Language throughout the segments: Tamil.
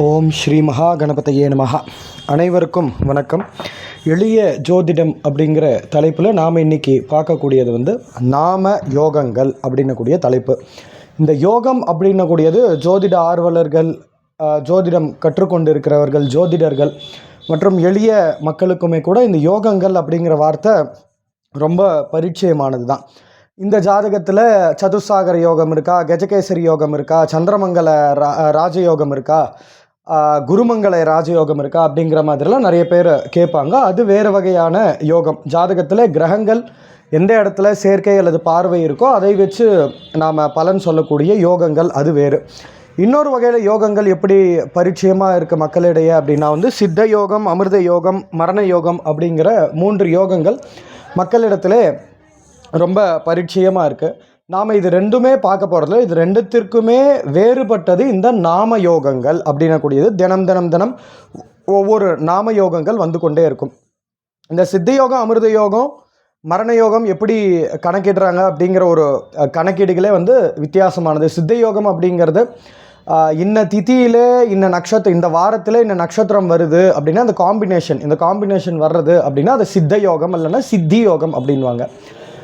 ஓம் ஸ்ரீ மகா கணபதையே நமஹா. அனைவருக்கும் வணக்கம். எளிய ஜோதிடம் அப்படிங்கிற தலைப்பில் நாம் இன்னைக்கு பார்க்கக்கூடியது வந்து நாம யோகங்கள் அப்படின்னக்கூடிய தலைப்பு. இந்த யோகம் அப்படின்னக்கூடியது ஜோதிட ஆர்வலர்கள் ஜோதிடம் கற்றுக்கொண்டு இருக்கிறவர்கள் ஜோதிடர்கள் மற்றும் எளிய மக்களுக்குமே கூட இந்த யோகங்கள் அப்படிங்கிற வார்த்தை ரொம்ப பரிச்சயமானது தான். இந்த ஜாதகத்தில் சதுசாகர யோகம் இருக்கா கஜகேசரி யோகம் இருக்கா சந்திரமங்கல ரா ராஜயோகம் இருக்கா குருமங்கல ராஜயோகம் இருக்கா அப்படிங்கிற மாதிரிலாம் நிறைய பேர் கேட்பாங்க. அது வேறு வகையான யோகம். ஜாதகத்தில் கிரகங்கள் எந்த இடத்துல சேர்க்கை அல்லது பார்வை இருக்கோ அதை வச்சு நாம் பலன் சொல்லக்கூடிய யோகங்கள் அது வேறு. இன்னொரு வகையில் யோகங்கள் எப்படி பரிச்சயமாக இருக்க மக்களிடையே அப்படின்னா வந்து சித்த யோகம் அமிர்த யோகம் மரண யோகம் அப்படிங்கிற மூன்று யோகங்கள் மக்களிடத்திலே ரொம்ப பரிச்சயமாக இருக்குது நாம் இது ரெண்டுமே பார்க்க போகிறதுல இது ரெண்டுத்திற்குமே வேறுபட்டது இந்த நாம யோகங்கள் அப்படின்னக்கூடியது. தினம் தினம் தினம் ஒவ்வொரு நாம யோகங்கள் வந்து கொண்டே இருக்கும். இந்த சித்த யோகம் அமிர்த யோகம் மரண யோகம் எப்படி கணக்கிடுறாங்க அப்படிங்கிற ஒரு கணக்கீடுகளே வந்து வித்தியாசமானது. சித்த யோகம் அப்படிங்கிறது இன்ன திதியிலே இன்ன நட்சத்திரம் இந்த வாரத்தில் இன்ன நட்சத்திரம் வருது அப்படின்னா அந்த காம்பினேஷன் இந்த காம்பினேஷன் வர்றது அப்படின்னா அது சித்த யோகம் இல்லைன்னா சித்தி யோகம் அப்படின்வாங்க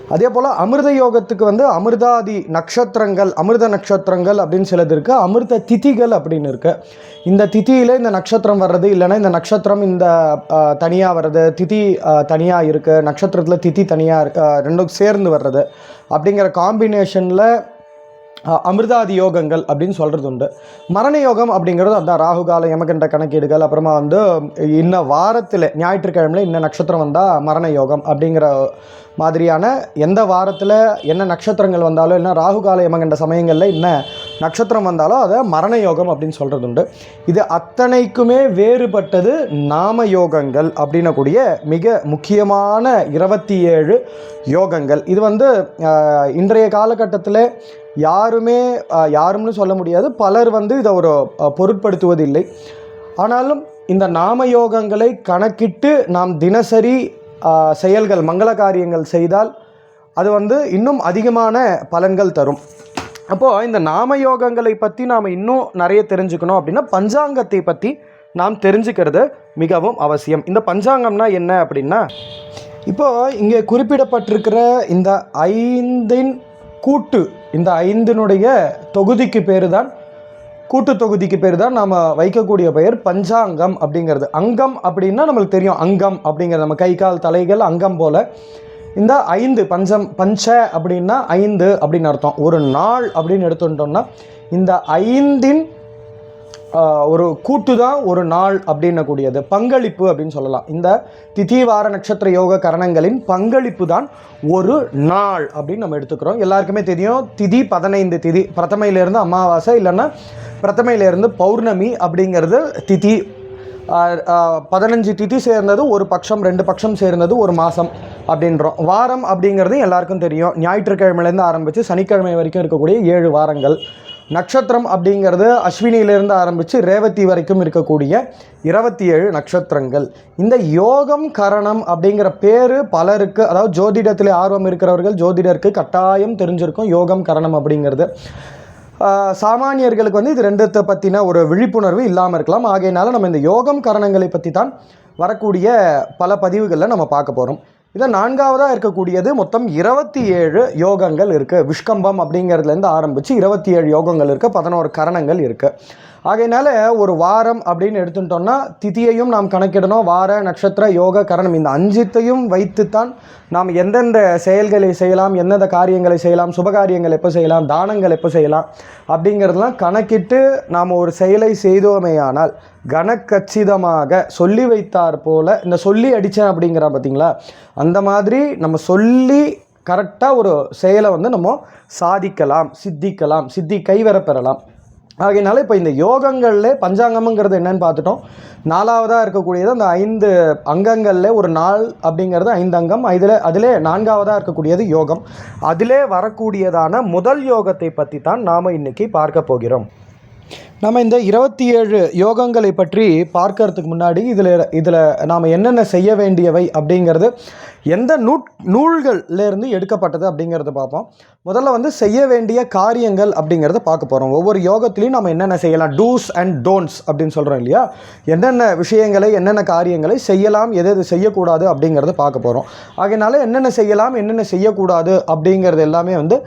அதே போல் அமிர்த யோகத்துக்கு வந்து அமிர்தாதி நட்சத்திரங்கள் அமிர்த நட்சத்திரங்கள் அப்படின்னு சிலது இருக்குது அமிர்த திதிகள் அப்படின்னு இருக்குது இந்த திதியில் இந்த நட்சத்திரம் வர்றது இல்லைன்னா இந்த நட்சத்திரம் இந்த தனியாக வர்றது திதி தனியாக இருக்குது நட்சத்திரத்தில் திதி தனியாக ரெண்டும் சேர்ந்து வர்றது அப்படிங்கிற காம்பினேஷனில் அமிர்தாதி யோகங்கள் அப்படின்னு சொல்கிறது உண்டு. மரண யோகம் அப்படிங்கிறது அதான் ராகுகால யமகண்ட கணக்கீடுகள் அப்புறமா வந்து இன்ன வாரத்தில் ஞாயிற்றுக்கிழமையில் இன்ன நட்சத்திரம் வந்தால் மரண யோகம் அப்படிங்கிற மாதிரியான எந்த வாரத்தில் என்ன நட்சத்திரங்கள் வந்தாலும் என்ன ராகுகால யமகண்ட சமயங்களில் என்ன நட்சத்திரம் வந்தாலும் அதை மரண யோகம் அப்படின்னு சொல்கிறது உண்டு இது அத்தனைக்குமே வேறுபட்டது நாம யோகங்கள் அப்படின்னக்கூடிய மிக முக்கியமான இருபத்தி ஏழு யோகங்கள். இது வந்து இன்றைய காலகட்டத்தில் யாருமே யாரும்னு சொல்ல முடியாது. பலர் வந்து இதை ஒரு பொருட்படுத்துவதில்லை. ஆனாலும் இந்த நாம யோகங்களை கணக்கிட்டு நாம் தினசரி செயல்கள் மங்கள காரியங்கள் செய்தால் அது வந்து இன்னும் அதிகமான பலன்கள் தரும். அப்போது இந்த நாம யோகங்களை பற்றி நாம் இன்னும் நிறைய தெரிஞ்சுக்கணும் அப்படின்னா பஞ்சாங்கத்தை பற்றி நாம் தெரிஞ்சுக்கிறது மிகவும் அவசியம். இந்த பஞ்சாங்கம்னா என்ன அப்படின்னா இப்போது இங்கே குறிப்பிடப்பட்டிருக்கிற இந்த ஐந்தின் கூட்டு இந்த ஐந்தினுடைய தொகுதிக்கு பேர் தான் கூட்டு தொகுதிக்கு பேர் தான் நாம் வைக்கக்கூடிய பெயர் பஞ்சாங்கம் அப்படிங்கிறது. அங்கம் அப்படின்னா நம்மளுக்கு தெரியும் அங்கம் அப்படிங்கிறது. நம்ம கை கால் தலைகள் அங்கம் போல் இந்த ஐந்து பஞ்சம் பஞ்ச அப்படின்னா ஐந்து அப்படின்னு அர்த்தம். ஒரு நாள் அப்படின்னு எடுத்துட்டோம்னா இந்த ஐந்தின் ஒரு கூட்டு தான் ஒரு நாள் அப்படின்னக்கூடியது. பங்களிப்பு அப்படின்னு சொல்லலாம். இந்த திதி வார நட்சத்திர யோக கரணங்களின் பங்களிப்பு தான் ஒரு நாள் அப்படின்னு நம்ம எடுத்துக்கிறோம். எல்லாருக்குமே தெரியும் திதி பதினைந்து திதி. பிரதமையிலேருந்து அமாவாசை இல்லைன்னா பிரதமையிலேருந்து பௌர்ணமி அப்படிங்கிறது திதி பதினஞ்சு திதி சேர்ந்தது ஒரு பட்சம் ரெண்டு பட்சம் சேர்ந்தது ஒரு மாதம் அப்படின்றோம். வாரம் அப்படிங்கிறது எல்லாருக்கும் தெரியும். ஞாயிற்றுக்கிழமையிலேருந்து ஆரம்பித்து சனிக்கிழமை வரைக்கும் இருக்கக்கூடிய ஏழு வாரங்கள். நட்சத்திரம் அப்படிங்கிறது அஸ்வினியிலிருந்து ஆரம்பித்து ரேவதி வரைக்கும் இருக்கக்கூடிய இருபத்தி ஏழு நட்சத்திரங்கள். இந்த யோகம் கரணம் அப்படிங்கிற பேர் பலருக்கு அதாவது ஜோதிடத்தில் ஆர்வம் இருக்கிறவர்கள் ஜோதிடருக்கு கட்டாயம் தெரிஞ்சிருக்கும் யோகம் கரணம் அப்படிங்கிறது. சாமானியர்களுக்கு வந்து இது ரெண்டத்தை பற்றின ஒரு விழிப்புணர்வு இல்லாமல் இருக்கலாம். ஆகையினால நம்ம இந்த யோகம் கரணங்களை பற்றி தான் வரக்கூடிய பல பதிவுகளில் நம்ம பார்க்க போகிறோம் இதை நான்காவதாக இருக்கக்கூடியது மொத்தம் இருபத்தி ஏழு யோகங்கள் இருக்குது விஷ்கம்பம் அப்படிங்கிறதுலேருந்து ஆரம்பித்து இருபத்தி ஏழு யோகங்கள் இருக்குது பதினோரு கரணங்கள் இருக்குது ஆகையினால ஒரு வாரம் அப்படின்னு எடுத்துட்டோம்னா திதியையும் நாம் கணக்கிடணும். வார நட்சத்திர யோக கரணம் இந்த அஞ்சித்தையும் வைத்துத்தான் நாம் எந்தெந்த செயல்களை செய்யலாம் எந்தெந்த காரியங்களை செய்யலாம் சுபகாரியங்கள் எப்போ செய்யலாம் தானங்கள் எப்போ செய்யலாம் அப்படிங்கிறதெல்லாம் கணக்கிட்டு நாம் ஒரு செயலை செய்தோமேயானால் கனக்கச்சிதமாக சொல்லி வைத்தார் போல இந்த சொல்லி அடித்தேன் அப்படிங்கிறா பார்த்தீங்களா? அந்த மாதிரி நம்ம சொல்லி கரெக்டாக ஒரு செயலை வந்து நம்ம சாதிக்கலாம் சித்திக்கலாம் சித்தி கைவர பெறலாம். ஆகையினால இப்போ இந்த யோகங்களில் பஞ்சாங்கம்ங்கிறது என்னன்னு பார்த்துட்டோம். நாலாவதாக இருக்கக்கூடியது அந்த ஐந்து அங்கங்களில் ஒரு நாள் அப்படிங்கிறது ஐந்து அங்கம் இதில் அதிலே நான்காவதாக இருக்கக்கூடியது யோகம். அதிலே வரக்கூடியதான முதல் யோகத்தை பற்றி தான் நாம் இன்னைக்கு பார்க்க போகிறோம். நம்ம இந்த இருபத்தி ஏழு யோகங்களை பற்றி பார்க்கறதுக்கு முன்னாடி இதில் இதில் நாம் என்னென்ன செய்ய வேண்டியவை அப்படிங்கிறது எந்த நூட் நூல்கள்லேருந்து எடுக்கப்பட்டது அப்படிங்கிறத பார்ப்போம். முதல்ல வந்து செய்ய வேண்டிய காரியங்கள் அப்படிங்கிறத பார்க்க போகிறோம் ஒவ்வொரு யோகத்திலையும் நம்ம என்னென்ன செய்யலாம்? டூஸ் அண்ட் டோன்ட்ஸ் அப்படின்னு சொல்கிறோம் இல்லையா? என்னென்ன விஷயங்களை என்னென்ன காரியங்களை செய்யலாம் எது எது செய்யக்கூடாது அப்படிங்கிறத பார்க்க போகிறோம் ஆகையினால என்னென்ன செய்யலாம் என்னென்ன செய்யக்கூடாது அப்படிங்கிறது எல்லாமே வந்து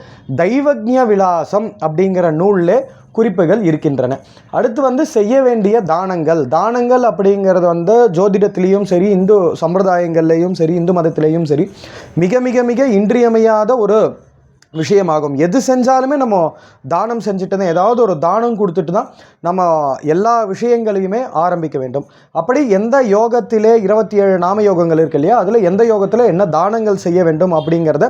தெய்வஜ விலாசம் அப்படிங்கிற நூலில் குறிப்புகள் இருக்கின்றன. அடுத்து வந்து செய்ய வேண்டிய தானங்கள். தானங்கள் அப்படிங்கிறது வந்து ஜோதிடத்திலையும் சரி இந்து சம்பிரதாயங்கள்லேயும் சரி இந்து மதத்திலையும் சரி மிக மிக மிக இன்றியமையாத ஒரு விஷயமாகும். எது செஞ்சாலுமே நம்ம தானம் செஞ்சுட்டு தான் ஏதாவது ஒரு தானம் கொடுத்துட்டு தான் நம்ம எல்லா விஷயங்களையுமே ஆரம்பிக்க வேண்டும். அப்படி எந்த யோகத்திலே இருபத்தி ஏழு நாம யோகங்கள் இருக்கு இல்லையா? அதில் எந்த யோகத்தில் என்ன தானங்கள் செய்ய வேண்டும் அப்படிங்கிறத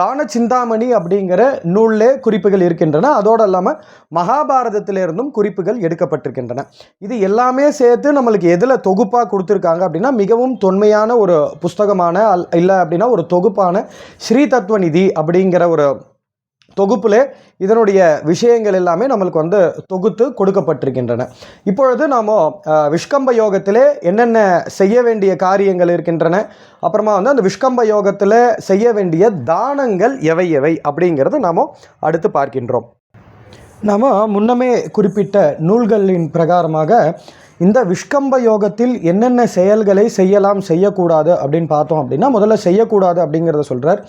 தான சிந்தாமணி அப்படிங்கிற நூலிலே குறிப்புகள் இருக்கின்றன. அதோடு இல்லாமல் மகாபாரதத்திலிருந்தும் குறிப்புகள் எடுக்கப்பட்டிருக்கின்றன. இது எல்லாமே சேர்த்து நம்மளுக்கு எதில் தொகுப்பாக கொடுத்துருக்காங்க அப்படின்னா மிகவும் தொன்மையான ஒரு புஸ்தகமான அல் இல்லை அப்படின்னா ஒரு தொகுப்பான ஸ்ரீ தத்துவநிதி அப்படிங்கிற ஒரு தொகுப்பில் இதனுடைய விஷயங்கள் எல்லாமே நம்மளுக்கு வந்து தொகுத்து கொடுக்கப்பட்டிருக்கின்றன. இப்பொழுது நாம் விஷ்கம்ப யோகத்திலே என்னென்ன செய்ய வேண்டிய காரியங்கள் இருக்கின்றன அப்புறமா வந்து அந்த விஷ்கம்ப யோகத்தில் செய்ய வேண்டிய தானங்கள் எவை எவை அப்படிங்கிறத நாம் அடுத்து பார்க்கின்றோம். நாம் முன்னமே குறிப்பிட்ட நூல்களின் பிரகாரமாக இந்த விஷ்கம்ப யோகத்தில் என்னென்ன செயல்களை செய்யலாம் செய்யக்கூடாது அப்படின்னு பார்த்தோம் அப்படின்னா முதல்ல செய்யக்கூடாது அப்படிங்கிறத சொல்கிறார்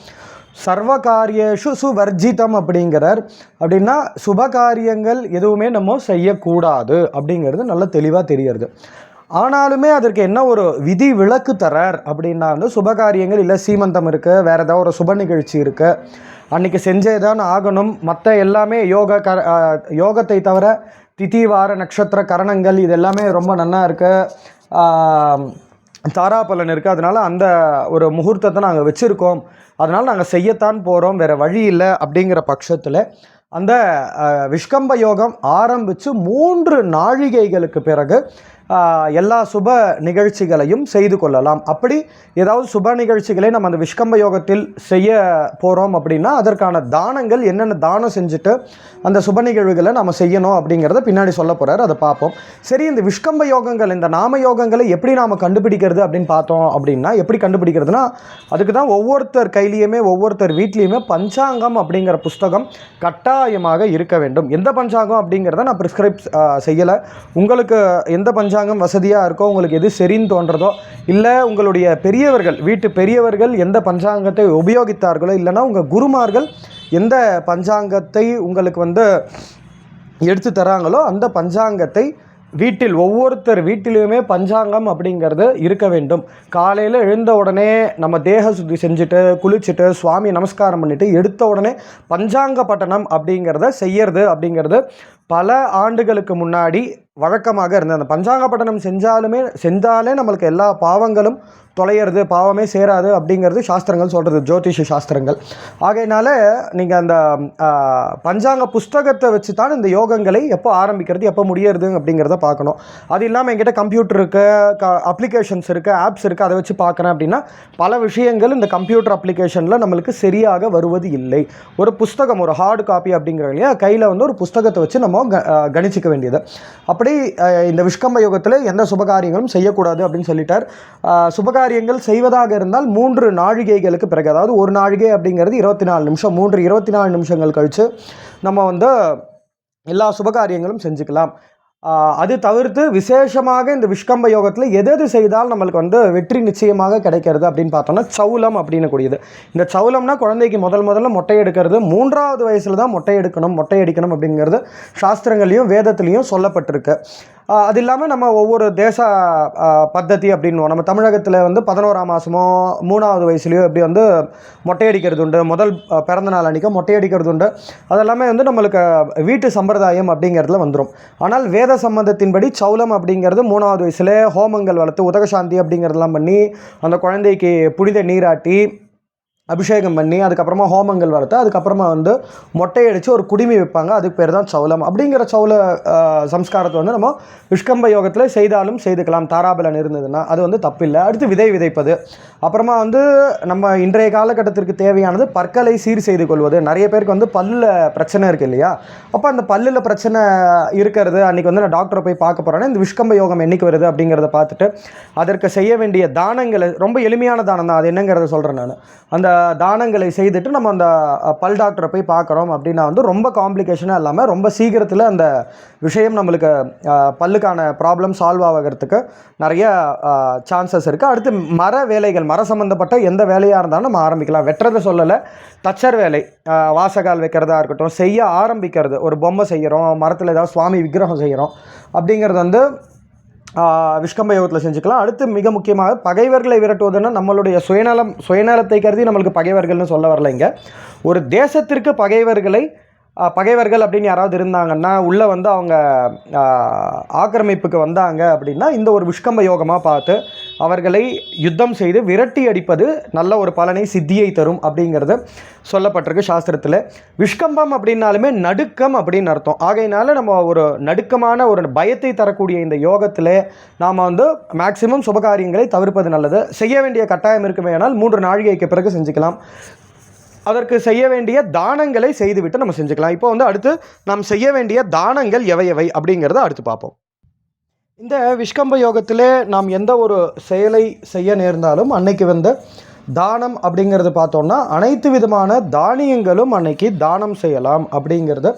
சர்வகாரியேஷு சுவர்ஜிதம் அப்படிங்கிறார். அப்படின்னா சுபகாரியங்கள் எதுவுமே நம்ம செய்யக்கூடாது அப்படிங்கிறது நல்ல தெளிவாக தெரியறது. ஆனாலுமே அதற்கு என்ன ஒரு விதி விலக்கு தரார் அப்படின்னா வந்து சுபகாரியங்கள் இல்லை சீமந்தம் இருக்குது வேறு ஏதாவது ஒரு சுப நிகழ்ச்சி இருக்குது அன்றைக்கி செஞ்சே தான் ஆகணும். மற்ற எல்லாமே யோக க யோகத்தை தவிர திதி வார நட்சத்திர கரணங்கள் இது எல்லாமே ரொம்ப நல்லா இருக்குது தாராபலன் இருக்குது அதனால் அந்த ஒரு முகூர்த்தத்தை நாங்கள் வச்சுருக்கோம். அதனால் நாங்கள் செய்யத்தான் போகிறோம் வேறு வழி இல்லை அப்படிங்கிற பட்சத்தில் அந்த விஷ்கம்ப யோகம் ஆரம்பித்து மூன்று நாழிகைகளுக்கு பிறகு எல்லா சுப நிகழ்ச்சிகளையும் செய்து கொள்ளலாம். அப்படி ஏதாவது சுப நிகழ்ச்சிகளை நம்ம அந்த விஷ்கம்ப யோகத்தில் செய்ய போகிறோம் அப்படின்னா அதற்கான தானங்கள் என்னென்ன தானம் செஞ்சுட்டு அந்த சுப நிகழ்வுகளை நம்ம செய்யணும் அப்படிங்கிறத பின்னாடி சொல்ல போகிறார் அதை பார்ப்போம். சரி இந்த விஷ்கம்ப யோகங்கள் இந்த நாம யோகங்களை எப்படி நாம் கண்டுபிடிக்கிறது அப்படின்னு பார்த்தோம் அப்படின்னா எப்படி கண்டுபிடிக்கிறதுனா அதுக்கு தான் ஒவ்வொருத்தர் கையிலையுமே ஒவ்வொருத்தர் வீட்லேயுமே பஞ்சாங்கம் அப்படிங்கிற புஸ்தகம் கட்டாயமாக இருக்க வேண்டும். எந்த பஞ்சாங்கம் அப்படிங்கிறத நான் ப்ரிஸ்கிரைப் செய்யலை. உங்களுக்கு எந்த பஞ்சாங்கம் வசதியாக இருக்கோ உங்களுக்கு எது சரின்னு தோன்றதோ இல்லை உங்களுடைய பெரியவர்கள் வீட்டு பெரியவர்கள் எந்த பஞ்சாங்கத்தை உபயோகித்தார்களோ இல்லைன்னா உங்கள் குருமார்கள் எந்த பஞ்சாங்கத்தை உங்களுக்கு வந்து எடுத்து தராங்களோ அந்த பஞ்சாங்கத்தை வீட்டில் ஒவ்வொருத்தர் வீட்டிலையுமே பஞ்சாங்கம் அப்படிங்கிறது இருக்க வேண்டும். காலையில் எழுந்த உடனே நம்ம தேக சுத்தி செஞ்சுட்டு குளிச்சுட்டு சுவாமி நமஸ்காரம் பண்ணிவிட்டு எடுத்த உடனே பஞ்சாங்க பட்டணம் அப்படிங்கிறத செய்யறது அப்படிங்கிறது பல ஆண்டுகளுக்கு முன்னாடி வழக்கமாக இருந்தது அந்த பஞ்சாங்க பட்டணம் செஞ்சாலுமே செஞ்சாலே நம்மளுக்கு எல்லா பாவங்களும் தொலையிறது பாவமே சேராது அப்படிங்கிறது சாஸ்திரங்கள் சொல்கிறது ஜோதிஷ சாஸ்திரங்கள். ஆகையினால நீங்கள் அந்த பஞ்சாங்க புஸ்தகத்தை வச்சு தான் இந்த யோகங்களை எப்போ ஆரம்பிக்கிறது எப்போ முடியறது அப்படிங்கிறத பார்க்கணும். அது இல்லாமல் என்கிட்ட கம்ப்யூட்டர் இருக்குது க அப்ளிகேஷன்ஸ் இருக்குது ஆப்ஸ் இருக்குது அதை வச்சு பார்க்குறேன் அப்படின்னா பல விஷயங்கள் இந்த கம்ப்யூட்டர் அப்ளிகேஷனில் நம்மளுக்கு சரியாக வருவது இல்லை. ஒரு புஸ்தகம் ஒரு ஹார்டு காப்பி அப்படிங்கிற இல்லையா கையில் வந்து ஒரு புஸ்தகத்தை வச்சு நம்ம க கணிச்சிக்க வேண்டியது. அப்படி இந்த விஷ்கம்ப யோகத்தில் எந்த சுபகாரியங்களும் செய்யக்கூடாது அப்படின்னு சொல்லிட்டார். ஆ, காரியங்கள் செய்வதாக இருந்தால் மூன்று நாழிகைகளுக்கு பிறகு அதாவது ஒரு நாழிகை அப்படிங்கிறது இருபத்தி நாலு நிமிஷம் மூன்று இருபத்தி நாலு நிமிஷங்கள் கழித்து நம்ம வந்து எல்லா சுபகாரியங்களும் செஞ்சுக்கலாம். அது தவிர்த்து விசேஷமாக இந்த விஷ்கம்ப யோகத்தில் எது எது செய்தால் நம்மளுக்கு வந்து வெற்றி நிச்சயமாக கிடைக்கிறது அப்படின்னு பார்த்தோம்னா சவுலம் அப்படின்னு கூடியது இந்த சவுலம்னா குழந்தைக்கு முதல் முதல்ல மொட்டை எடுக்கிறது மூன்றாவது வயசில் தான் மொட்டை எடுக்கணும் மொட்டை அடிக்கணும் அப்படிங்கிறது சாஸ்திரங்களையும் வேதத்துலேயும் சொல்லப்பட்டிருக்கு. அது இல்லாமல் நம்ம ஒவ்வொரு தேச ஆஹ் அப்படின்வோம் நம்ம தமிழகத்தில் வந்து பதினோராம் மாதமோ மூணாவது வயசுலேயோ எப்படி வந்து மொட்டையடிக்கிறது உண்டு. முதல் பிறந்த நாள் அன்றைக்கி மொட்டையடிக்கிறது உண்டு. அதெல்லாமே வந்து நம்மளுக்கு வீட்டு சம்பிரதாயம் அப்படிங்கிறதுல வந்துடும் ஆனால் வேத சம்பந்தத்தின்படி சௌலம் அப்படிங்கிறது மூணாவது வயசுல ஹோமங்கள் வளர்த்து உதகசாந்தி அப்படிங்கிறதெல்லாம் பண்ணி அந்த குழந்தைக்கு புனித நீராட்டி அபிஷேகம் பண்ணி அதுக்கப்புறமா ஹோமங்கள் வளர்த்து அதுக்கப்புறமா வந்து மொட்டை அடித்து ஒரு குடிமி வைப்பாங்க. அதுக்கு பேர் தான் சௌலம். அப்படிங்கிற சௌல சம்ஸ்காரத்தை வந்து நம்ம விஷ்கம்ப யோகத்தில் செய்தாலும் செய்துக்கலாம். தாராபலன் இருந்ததுன்னா அது வந்து தப்பில்லை. அடுத்து விதை விதைப்பது. அப்புறமா வந்து நம்ம இன்றைய காலகட்டத்திற்கு தேவையானது பற்களை சீர் செய்து கொள்வது. நிறைய பேருக்கு வந்து பல்லில் பிரச்சனை இருக்குது இல்லையா? அப்போ அந்த பல்லில் பிரச்சனை இருக்கிறது அன்றைக்கி வந்து நான் டாக்டரை போய் பார்க்க போகிறேன்னா இந்த விஷ்கம்ப யோகம் என்னைக்கு வருது அப்படிங்கிறத பார்த்துட்டு அதற்கு செய்ய வேண்டிய தானங்களை ரொம்ப எளிமையான தானம் தான் அது என்னங்கிறத சொல்கிறேன் நான். அந்த தானங்களை செய்துட்டு நம்ம அந்த பல் டாக்டரை போய் பார்க்குறோம் அப்படின்னா வந்து ரொம்ப காம்ப்ளிகேஷனாக இல்லாமல் ரொம்ப சீக்கிரத்தில் அந்த விஷயம் நம்மளுக்கு பல்லுக்கான ப்ராப்ளம் சால்வ் ஆகிறதுக்கு நிறைய சான்சஸ் இருக்குது அடுத்து மர வேலைகள் மர சம்மந்தப்பட்ட எந்த வேலையாக இருந்தாலும் நம்ம ஆரம்பிக்கலாம். வெட்டுறதை சொல்லலை. தச்சர் வேலை வாசகால் வைக்கிறதா இருக்கட்டும் செய்ய ஆரம்பிக்கிறது. ஒரு பொம்மை செய்கிறோம் மரத்தில் ஏதாவது சுவாமி விக்கிரகம் செய்கிறோம் அப்படிங்கிறது வந்து விஷ்கம்ப யோகத்தில் செஞ்சுக்கலாம். அடுத்து மிக முக்கியமாக பகைவர்களை விரட்டுவதுன்னா நம்மளுடைய சுயநலம் சுயநலத்தை கருதி நம்மளுக்கு பகைவர்கள்னு சொல்ல வரலிங்க ஒரு தேசத்திற்கு பகைவர்களை பகைவர்கள் அப்படின்னு யாராவது இருந்தாங்கன்னா உள்ளே வந்து அவங்க ஆக்கிரமிப்புக்கு வந்தாங்க அப்படின்னா இந்த ஒரு விஷ்கம்ப யோகமாக பார்த்து அவர்களை யுத்தம் செய்து விரட்டி அடிப்பது நல்ல ஒரு பலனை சித்தியை தரும் அப்படிங்கிறது சொல்லப்பட்டிருக்கு சாஸ்திரத்தில். விஷ்கம்பம் அப்படின்னாலுமே நடுக்கம் அப்படின்னு அர்த்தம். ஆகையினால நம்ம ஒரு நடுக்கமான ஒரு பயத்தை தரக்கூடிய இந்த யோகத்தில் நாம் வந்து மேக்சிமம் சுபகாரியங்களை தவிர்ப்பது நல்லது. செய்ய வேண்டிய கட்டாயம் இருக்குமே ஆனால் மூன்று நாழிகைக்கு பிறகு செஞ்சுக்கலாம். அதற்கு செய்ய வேண்டிய தானங்களை செய்துவிட்டு நம்ம செஞ்சுக்கலாம். இப்போ வந்து அடுத்து நாம் செய்ய வேண்டிய தானங்கள் எவை எவை அப்படிங்கிறத அடுத்து பார்ப்போம். இந்த விஷ்கம்ப யோகத்திலே நாம் எந்த ஒரு செயலை செய்ய நேர்ந்தாலும் அன்னைக்கு வந்து தானம் அப்படிங்கிறது பார்த்தோம்னா அனைத்து விதமான தானியங்களும் அன்னைக்கு தானம் செய்யலாம் அப்படிங்கிறத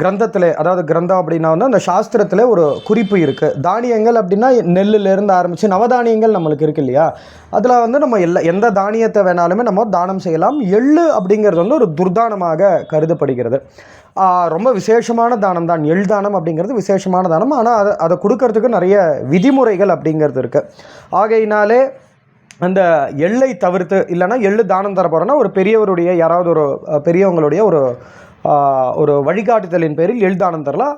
கிரந்தத்தில் அதாவது கிரந்தம் அப்படின்னா வந்து அந்த சாஸ்திரத்தில் ஒரு குறிப்பு இருக்குது தானியங்கள் அப்படின்னா நெல்லுலேருந்து ஆரம்பித்து நவதானியங்கள் நம்மளுக்கு இருக்கு இல்லையா? அதில் வந்து நம்ம எல்லா எந்த தானியத்தை வேணாலுமே நம்ம தானம் செய்யலாம். எள்ளு அப்படிங்கிறது வந்து ஒரு துர்தானமாக கருதப்படுகிறது. ரொம்ப விசேஷமான தானம் தான். எள் தானம் அப்படிங்கிறது விசேஷமான தானம். ஆனால் அதை அதை கொடுக்கறதுக்கு நிறைய விதிமுறைகள் அப்படிங்கிறது இருக்குது ஆகையினாலே அந்த எள்ளை தவிர்த்து இல்லைன்னா எள்ளு தானம் தர போகிறோன்னா ஒரு பெரியவருடைய யாராவது ஒரு பெரியவங்களுடைய ஒரு ஒரு வழிகாட்டுதலின் பேரில் எள் தரலாம்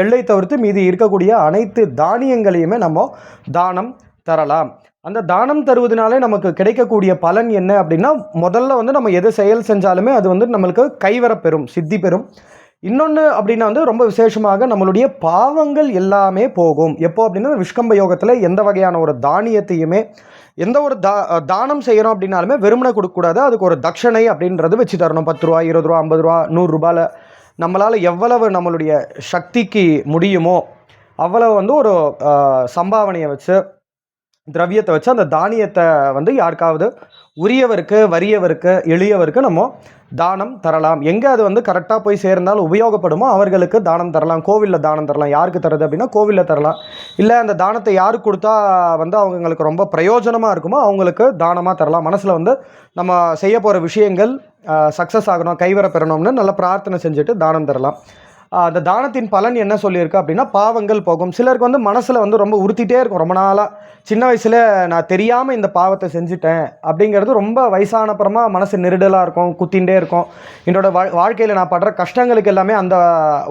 எள்ளை தவிர்த்து மீதி இருக்கக்கூடிய அனைத்து தானியங்களையுமே நம்ம தானம் தரலாம். அந்த தானம் தருவதனாலே நமக்கு கிடைக்கக்கூடிய பலன் என்ன அப்படின்னா முதல்ல வந்து நம்ம எது செயல் செஞ்சாலுமே அது வந்து நம்மளுக்கு கைவரப்பெறும் சித்தி பெறும். இன்னொன்று அப்படின்னா வந்து ரொம்ப விசேஷமாக நம்மளுடைய பாவங்கள் எல்லாமே போகும். எப்போ அப்படின்னா விஷ்கம்ப யோகத்தில் எந்த வகையான ஒரு தானியத்தையுமே எந்த ஒரு தா தானம் செய்கிறோம் அப்படின்னாலுமே வெறுமனை கொடுக்கக்கூடாது. அதுக்கு ஒரு தட்சணை அப்படின்றது வச்சு தரணும். பத்து ரூபா இருபது ரூபா ஐம்பது ரூபா நூறுரூபாவில் நம்மளால் எவ்வளவு நம்மளுடைய சக்திக்கு முடியுமோ அவ்வளவு வந்து ஒரு சம்பாவனையை வச்சு திரவியத்தை வச்சு அந்த தானியத்தை வந்து யாருக்காவது உரியவருக்கு வறியவருக்கு எளியவருக்கு நம்ம தானம் தரலாம். எங்கே அது வந்து கரெக்டாக போய் சேர்ந்தாலும் உபயோகப்படுமோ? அவர்களுக்கு தானம் தரலாம். கோவிலில் தானம் தரலாம். யாருக்கு தருது அப்படின்னா கோவிலில் தரலாம். இல்லை அந்த தானத்தை யாருக்கு கொடுத்தா வந்து அவங்களுக்கு ரொம்ப பிரயோஜனமாக இருக்குமோ? அவங்களுக்கு தானமாக தரலாம். மனசில் வந்து நம்ம செய்ய போகிற விஷயங்கள் சக்ஸஸ் ஆகணும் கைவர பெறணும்னு நல்லா பிரார்த்தனை செஞ்சுட்டு தானம் தரலாம். அந்த தானத்தின் பலன் என்ன சொல்லியிருக்கு அப்படின்னா பாவங்கள் போகும். சிலருக்கு வந்து மனசில் வந்து ரொம்ப உறுத்திட்டே இருக்கும். ரொம்ப நாளாக சின்ன வயசில் நான் தெரியாமல் இந்த பாவத்தை செஞ்சுட்டேன் அப்படிங்கிறது ரொம்ப வயசானப்புறமா மனசு நெருடலாக இருக்கும் குத்தின்ண்டே இருக்கும். என்னோட வா வாழ்க்கையில் நான் படுற கஷ்டங்களுக்கு எல்லாமே அந்த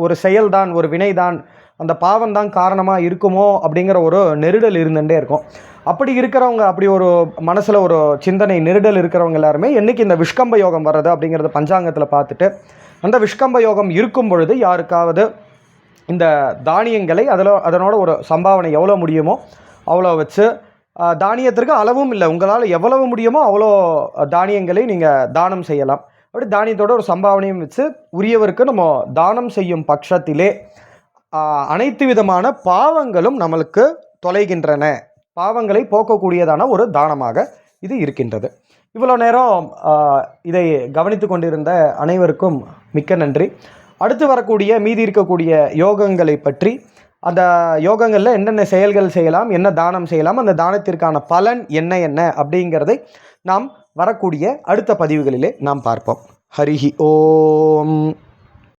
ஒரு செயல்தான் ஒரு வினைதான் அந்த பாவம் தான் காரணமாக இருக்குமோ அப்படிங்கிற ஒரு நெருடல் இருந்துகிட்டே இருக்கும். அப்படி இருக்கிறவங்க அப்படி ஒரு மனசில் ஒரு சிந்தனை நெருடல் இருக்கிறவங்க எல்லாருமே என்னைக்கு இந்த விஷ்கம்ப யோகம் வர்றது அப்படிங்கிறத பஞ்சாங்கத்தில் பார்த்துட்டு அந்த விஷ்கம்ப யோகம் இருக்கும் பொழுது யாருக்காவது இந்த தானியங்களை அதில் அதனோட ஒரு சம்பாவனை எவ்வளோ முடியுமோ அவ்வளோ வச்சு தானியத்திற்கு அளவும் இல்லை. உங்களால் எவ்வளவு முடியுமோ அவ்வளோ தானியங்களை நீங்கள் தானம் செய்யலாம். அப்படி தானியத்தோட ஒரு சம்பாவனையும் வச்சு உரியவருக்கு நம்ம தானம் செய்யும் பட்சத்திலே அனைத்து விதமான பாவங்களும் நம்மளுக்கு தொலைகின்றன. பாவங்களை போக்கக்கூடியதான ஒரு தானமாக இது இருக்கின்றது. இவ்வளோ நேரம் இதை கவனித்து கொண்டிருந்த அனைவருக்கும் மிக்க நன்றி. அடுத்து வரக்கூடிய மீதி இருக்கக்கூடிய யோகங்களை பற்றி அந்த யோகங்களில் என்னென்ன செயல்கள் செய்யலாம் என்ன தானம் செய்யலாம் அந்த தானத்திற்கான பலன் என்ன என்ன அப்படிங்கிறதை நாம் வரக்கூடிய அடுத்த பதிவுகளிலே நாம் பார்ப்போம். ஹரிஹி ஓம்.